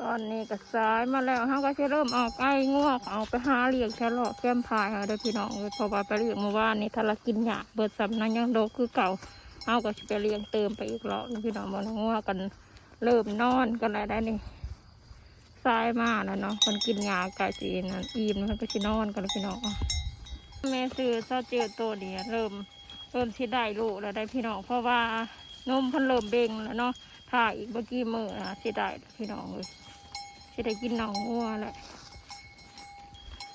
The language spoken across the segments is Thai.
ตอนนี้ก็สายมาแล้วเขาก็จะเริ่มเอาไก่งวกเอาไปหาเลี้ยงแค่หลอกแก้มพายเอาเด้อพี่น้องเพราะว่าไปเลี้ยงเมื่อวานนี้ถ้าเรากินหยาเบิดสำนักยังโดกคือเก่าเอาก็จะไปเลี้ยงเติมไปอีกรอบพี่น้องมันงวกันเริ่มนอนกันแล้วได้นี่สายมาแล้วเนาะคนกินหยาไก่จีนนอิ่มมันก็จะนอนกันแล้วพี่น้องแม่ซื้อซาเจอตัวเดียเริ่มเริ่มที่ได้ลูกแล้วได้พี่น้องเพราะว่านมพันเริ่มเบ่งแล้วเนาะ ถ้าอีกเมื่อกี้มือนะสิได้พี่น้องเลยจะได้กินหนองงัวแหละ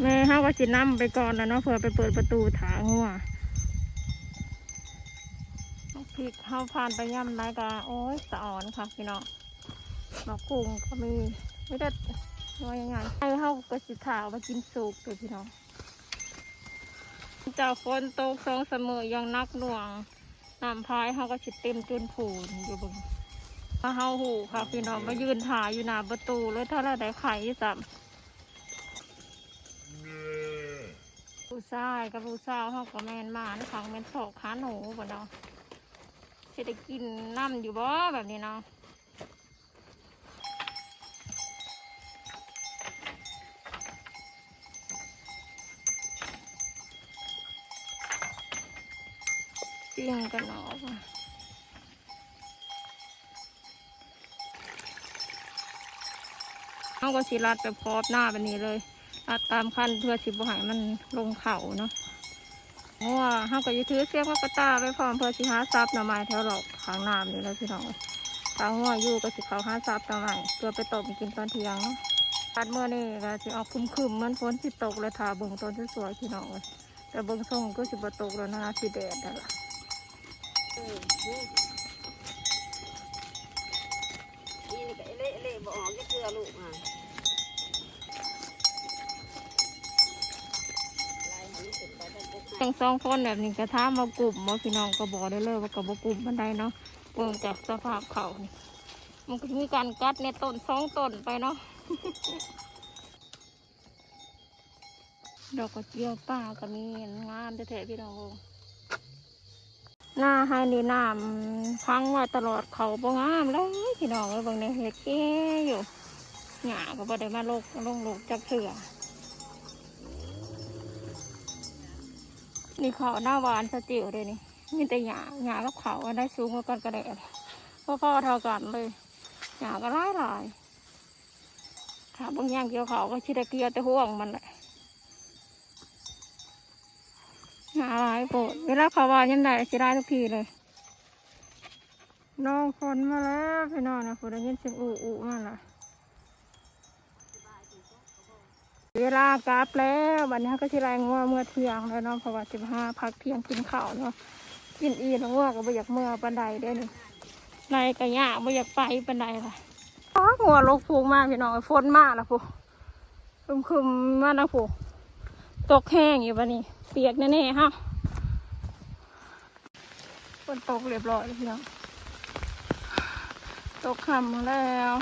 แม่ห้าก็สินำไปก่อนนะเนาะเพื่อไปเปิดประตูถางัวพริกเข้าผ่านไปย่ำไรกะโอ้ยสะอ่อนค่ะพี่น้องหมอกกุ้งก็มีไม่ได้ว่ายังไงให้เข้าก็สิถาวมากินสุกเลยพี่น้องเจ้าฝนตกสองเสมอยังนักหน่วงน้ำพายเขาก็สิเต็มจนผูนอยู่บึง มาเฮาหูค่ะพี่น้องมายืนถ่ายอยู่หน้าประตูเลยถ้าเราได้ไข่สัมผู้ชายกับผู้สาวเขาก็แมนมาในขังแมนโศกขาหนูบ่เนาะจะได้กินน้ำอยู่บ่แบบนี้เนาะปิ้งกันเนาะ เขาก็สิรัดไปพอบหน้าแบบนี้เลยรัดตามขั้นเพื่อสิบให้มันลงเข่าเนาะเพราะว่าเขาก็จะถือเสียงพระกระตาไปพร้อมเพื่อสิหาซับหน่อไม้แถวหลอกขางน้ำนี่แล้วพี่น้องทางหัวอยู่ก็สิเขาหาซับหน่อไม้เพื่อไปตกกินตอนเที่ยงเนาะตัดเมื่อนี่ก็สิออกคึมคึมมันฝนสิตกเลยทาเบิ่งต้นสวยๆพี่น้องเลยแต่เบิ่งทรงก็สิบตกแล้วนะสิแดดนั่นแหละนี่นี่ก็เละเละบ่ออกจะเกลือลูกอะลายมันสุดไปได้ปุ๊บ ทั้งสองคนแบบนี้กระทามากลุ่มมาพี่น้องก็บอกได้เลยว่ากับบกลุ่มบันได้เนาะเบิ่งจากสภาพเขานี่มันก็มีการกัดในต้นสองต้นไปเนาะดอกกระเจียวป่าก็มีงามแท้ๆพี่น้องหน้าให้นี่น้ำพังไว้ตลอดเขาบ่งามเลยพี่น้องเอ้ยเบางในเห็ดแก่อยู่หยาก็บ่ได้มาลกลงลูกจักเถื่อ นี่เขาหน้าหวานสะจิ๋วเลยนี่มีแต่หยาหยากับเขาได้สูงกว่ากันกระแดดพ่อพ่อๆเท่ากันเลยหยาก็ร้ายหลายถ้าบางอย่างเกี่ยวเขาก็ชิดเกลียวแต่ห่วงมันแหละหยาหลายโปดเวลาเขาว่ายังไงชิได้ทุกทีเลยน้องคนมาแล้วพี่น้องนะคุณได้ยินเสียงอูอูมาละ เวลากลับแล้ววันนี้ก็ชิไรงัวเมื่อเที่ยงแล้วเนาะเพราะว่าสิบห้าพักเที่ยงกินข้าวเนาะกินอีแล้วงัวก็ไม่อยากเมื่อปันใดเด้นี่ในกระยาไม่อยากไปปันใดล่ะอ้าวงัวลกพูงมากพี่น้องฝนมากละพูคึมคึมๆมากนะพูตกแห้งอยู่วันนี้ เปียกแน่ๆฮะฝนตกเรียบร้อยพี่น้องตกคำแล้ว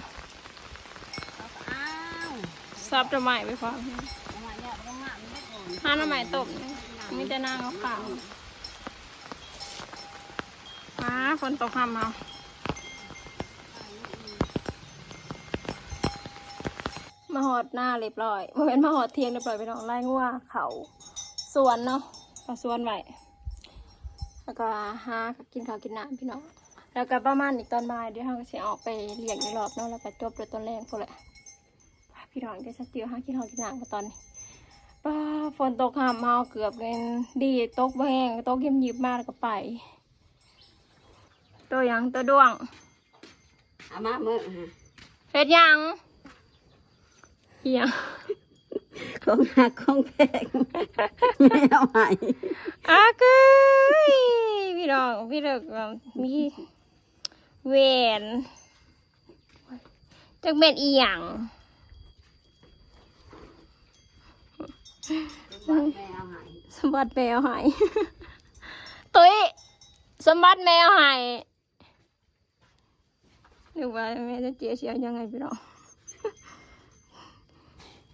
ซับจะใหม่ไปฟังทำไมห้ามไม่ก่อนห้าหน้ำใหม่ตบมีแต่นางเอาขาวฟ้าฝนตกค่ำเอามาหอดหน้าเรียบร้อยเป็นมาหอดเทียงเรียบร้อยไปน้องไล่งัวเขาสวนเนาะเอาสวนไว้แล้วก็หากินข้าวกินน้ำพี่น้องแล้วก็ประมาณอีกตอนบ่ายเดี๋ยวเราก็จะออกไปเลี้ยงอีกรอบเนาะแล้วก็จบด้วยตอนแรกพอแหละ พี่น้องเดี๋ยวสติวหากินข้าวกินน้ำกันตอนนี้ป้าฝนตกหามเมาเกือบเลยดีตกแห้งตกยิบยิบๆมากแล้วก็ไป ตัวหยังตัวดวงเอามาเมื่อฮะเฮ็ดหยังเฮียงของหักของแพงไม่เอาใหม่อาเกยพี่น้องพี่เด็กมีเวนจักเป็นอีหยัง ไม่เอาใหม่ สมบัติแมวหายตุ้ยสมบัติแมวหายนึกว่าแม่จะเจียเชียวยังไงพี่น้อง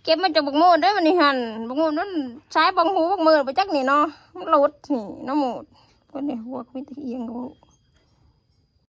เก็บมาจากบักมูดได้มันนี่หันบักมูดนั่นใช้บังหูบักมือไปจักนี่เนาะมันหลุดนี่น้ำมูดคนนี้หัวก็ไม่ตะเอียงกับ